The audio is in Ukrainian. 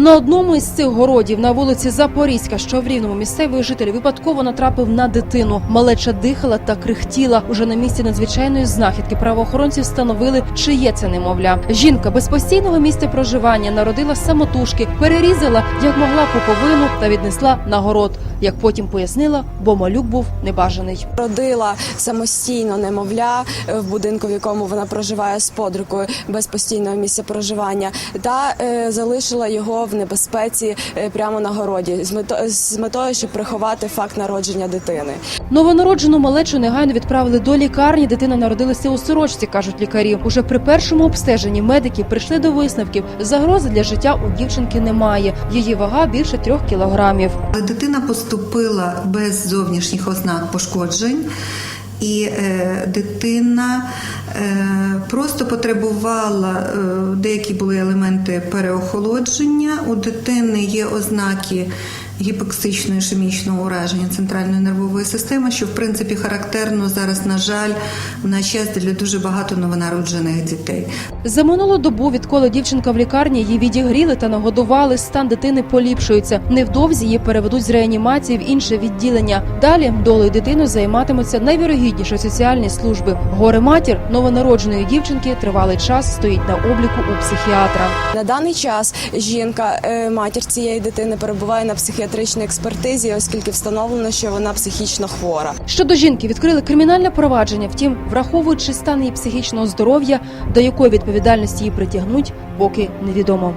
На одному із цих городів на вулиці Запорізька, що в рівному місцевий житель випадково натрапив на дитину. Малеча дихала та крихтіла. Уже на місці надзвичайної знахідки правоохоронці встановили, чиє це немовля. Жінка без постійного місця проживання народила самотужки, перерізала як могла пуповину та віднесла на город. Як потім пояснила, бо малюк був небажаний. Родила самостійно немовля в будинку, в якому вона проживає з подругою без постійного місця проживання, та е, залишила його в небезпеці е, прямо на городі з метою, з метою, щоб приховати факт народження дитини. Новонароджену малечу негайно відправили до лікарні. Дитина народилася у сорочці, кажуть лікарі. Уже при першому обстеженні медики прийшли до висновків. Загрози для життя у дівчинки немає. Її вага більше трьох кілограмів. Дитина поступила без зовнішніх ознак пошкоджень. І е, дитина е, просто потребувала, е, деякі були елементи переохолодження. У дитини є ознаки гіпоксичного ішемічного ураження центральної нервової системи, що в принципі характерно зараз, на жаль, в наш час для дуже багато новонароджених дітей. За минулу добу, відколи дівчинка в лікарні її відігріли та нагодували, стан дитини поліпшується. Невдовзі її переведуть з реанімації в інше відділення. Далі долею дитини займатимуться найвірогідніші соціальні служби. Горе матір новонародженої дівчинки тривалий час стоїть на обліку у психіатра. На даний час жінка, е, матір цієї дитини, перебуває на психіатричній експертизі, оскільки встановлено, що вона психічно хвора. Щодо жінки відкрили кримінальне провадження. Втім, враховуючи стан її психічного здоров'я, до якої відповідальності її притягнуть, поки невідомо.